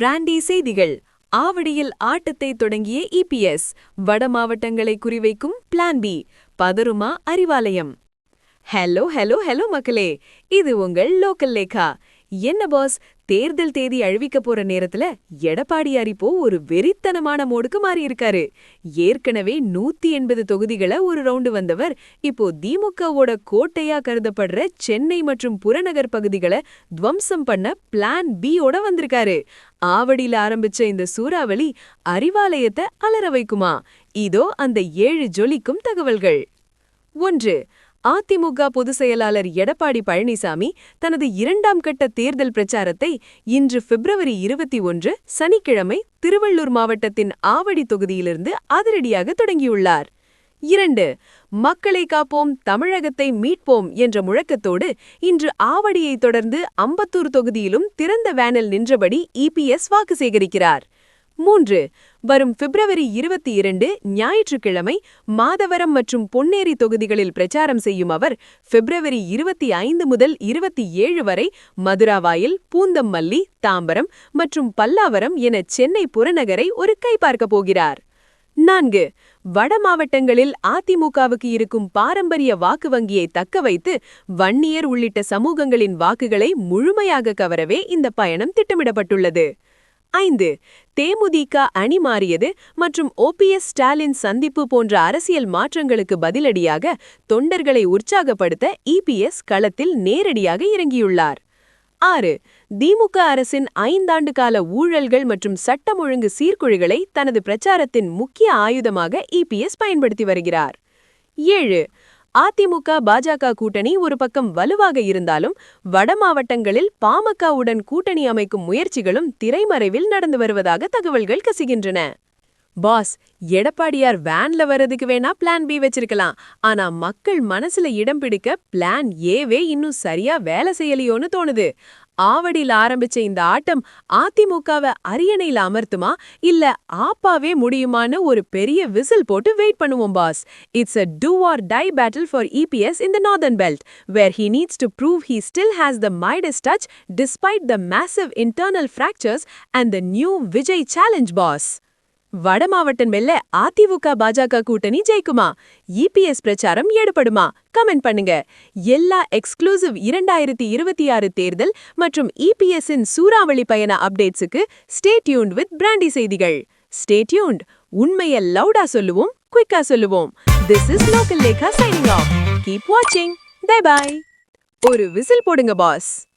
Brandy செய்திகள். ஆவடியில் ஆட்டத்தை தொடங்கிய இபிஎஸ் வட மாவட்டங்களை குறிவைக்கும் பிளான் பி. பதருமா அறிவாலயம். ஹலோ ஹலோ ஹலோ மக்களே. இது உங்கள் லோக்கல் லேகா. என்ன பாஸ்? தேர்தல் தேதி அழிவிக்க போற நேரத்துல எடப்பாடியார் இப்போ ஒரு வெறித்தனமான மோடுக்கு மாறியிருக்காரு. ஏற்கனவே நூத்தி எண்பது தொகுதிகளை ஒரு ரவுண்டு வந்தவர் இப்போ திமுகவோட கோட்டையா கருதப்படுற சென்னை மற்றும் புறநகர் பகுதிகளை துவம்சம் பண்ண பிளான் பியோட வந்திருக்காரு. ஆவடியில ஆரம்பிச்ச இந்த சூறாவளி அறிவாலயத்தை அலற வைக்குமா? இதோ அந்த ஏழு ஜொலிக்கும் தகவல்கள். ஒன்று அதிமுக பொதுச் செயலாளர் எடப்பாடி பழனிசாமி தனது இரண்டாம் கட்ட தேர்தல் பிரச்சாரத்தை இன்று பிப்ரவரி இருபத்தி ஒன்று சனிக்கிழமை திருவள்ளூர் மாவட்டத்தின் ஆவடி தொகுதியிலிருந்து அதிரடியாக தொடங்கியுள்ளார். இரண்டு மக்களை காப்போம் தமிழகத்தை மீட்போம் என்ற முழக்கத்தோடு இன்று ஆவடியை தொடர்ந்து அம்பத்தூர் தொகுதியிலும் திறந்த வேனில் நின்றபடி இபிஎஸ் வாக்கு சேகரிக்கிறார். மூன்று வரும் பிப்ரவரி இருபத்தி இரண்டு ஞாயிற்றுக்கிழமை மாதவரம் மற்றும் பொன்னேரி தொகுதிகளில் பிரச்சாரம் செய்யும் அவர் பிப்ரவரி இருபத்தி ஐந்து முதல் இருபத்தி ஏழு வரை மதுராவாயில் பூந்தம்மல்லி தாம்பரம் மற்றும் பல்லாவரம் என சென்னை புறநகரை ஒரு கைபார்க்கப் போகிறார். நான்கு. வட மாவட்டங்களில் அதிமுகவுக்கு இருக்கும் பாரம்பரிய வாக்கு வங்கியை தக்க வைத்து வன்னியர் உள்ளிட்ட சமூகங்களின் வாக்குகளை முழுமையாக கவரவே இந்த பயணம் திட்டமிடப்பட்டுள்ளது. ஐந்து. தேமுதிக அணி மாறியது மற்றும் ஓபிஎஸ் ஸ்டாலின் சந்திப்பு போன்ற அரசியல் மாற்றங்களுக்கு பதிலடியாக தொண்டர்களை உற்சாகப்படுத்த இபிஎஸ் களத்தில் நேரடியாக இறங்கியுள்ளார். ஆறு திமுக அரசின் ஐந்தாண்டு கால ஊழல்கள் மற்றும் சட்டம் ஒழுங்கு சீர்குழிகளை தனது பிரச்சாரத்தின் முக்கிய ஆயுதமாக இபிஎஸ் பயன்படுத்தி வருகிறார். ஏழு அதிமுக பாஜக கூட்டணி ஒரு பக்கம் வலுவாக இருந்தாலும் வட மாவட்டங்களில் பாமகவுடன் கூட்டணி அமைக்கும் முயற்சிகளும் திரைமறைவில் நடந்து வருவதாக தகவல்கள் கசிகின்றன. பாஸ் எடப்பாடியார் வேன்ல வர்றதுக்கு வேணா பிளான் பி வச்சிருக்கலாம். ஆனா மக்கள் மனசுல இடம் பிடிக்க பிளான் ஏவே இன்னும் சரியா வேலை செய்யலையோன்னு தோணுது. ஆவடியில் ஆரம்பிச்ச இந்த ஆட்டம் அதிமுகவை அரியணையில அமர்த்துமா? இல்ல ஆப்பாவே முடியுமான்னு ஒரு பெரிய விசில் போட்டு வெயிட் பண்ணுவோம் boss. It's a do or die battle for EPS in the northern belt where he needs to prove he still has the Midas touch despite the massive internal fractures and the new Vijay challenge boss வட மாவட்டம் மெல்ல அதிமுக பாஜக கூட்டணி ஜெயிக்குமா? EPS பிரச்சாரம் ஈடுபடுமா comment பண்ணுங்க. எல்லா exclusive இரண்டாயிரத்தி இருபத்தி ஆறு தேர்தல் மற்றும் இபிஎஸ்ஸின் சூறாவளி பயண அப்டேட்ஸுக்கு ஸ்டே வித் பிராண்டி செய்திகள். ஸ்டேட்யூன்ட் உண்மையை லவுடா சொல்லுவோம் குயிக்கா சொல்லுவோம். This is local Lekha signing off keep வாட்சிங் பை பாய் ஒரு விசில் போடுங்க பாஸ்